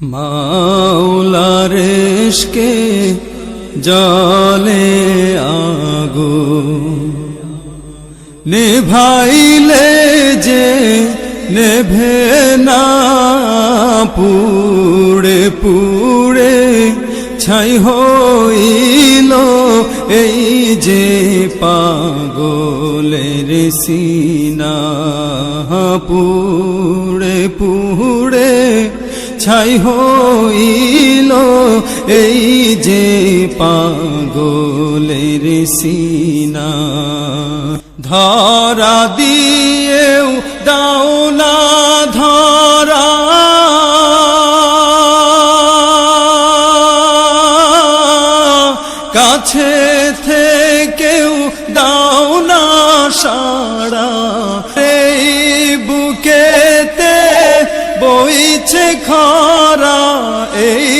মাওলারেশকে জলে আগো। নেভাইলে যে নেভে না পুড়ে পুড়ে ছাই হইল এই যে পাগলের সিনা পুড়ে পুড়ে ছাই হইল এই যে পাগলের সিনা। ধরা দিয়েও দাও না ধরা। কাছে থেকেও দাও না সারা এই বুকেতে বইছে খরা, এই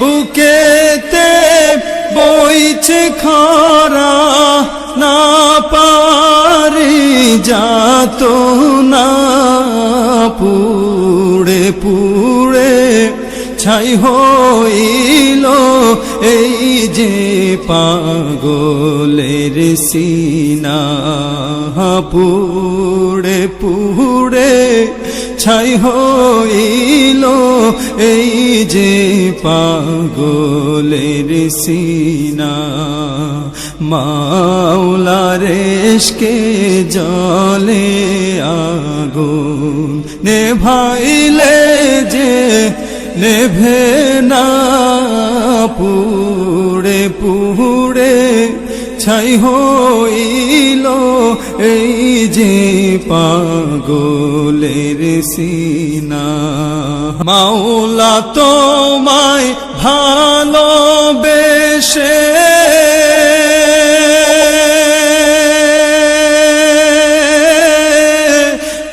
বুকেতে বইছে খরা। না পারি যাত না পুড়ে পুড়ে ছাই হইল এই যে পাগলের সিনা। পুড়ে পুড়ে ছাই হইল এই যে পাগলের সিনা। মাওলারেশকে জলে আগুন নেভাইলে যে নেভে না, পুড়ে পুড়ে ছাই হইল এই যে পাগলের সিনা মাওলা তোমায় ভালোবেসে।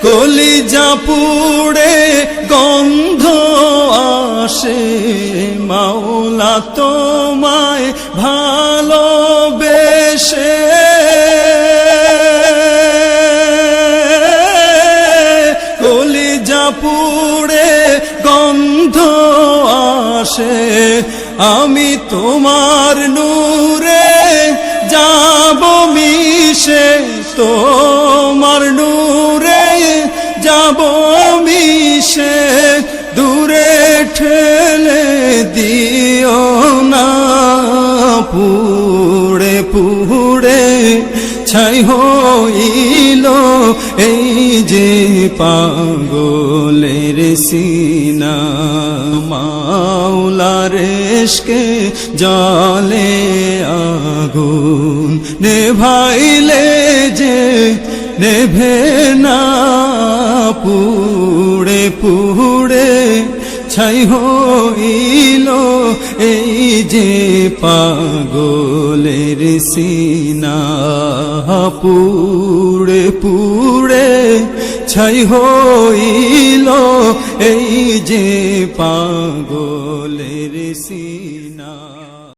কলিজা পুড়ে গন্ধ আসে মাওলা তোমায় ভালোবেসে। পুড়ে গন্ধ আসে, আমি তোমার নূরে যাব মিশে, তোমার নূরে যাব মিশে, দূরে ঠেলে দিও না, পুড়ে পুড়ে, ছাই হইল এই যে পাগলের সিনা মাওলারেশকে জলে আগুন নেভাইলে যে নেভে না পুড়ে পুড়ে ছাই হইল এই যে পাগলের সিনা পুড়ে পুড়ে ছাই হইল এই যে পাগলের সিনা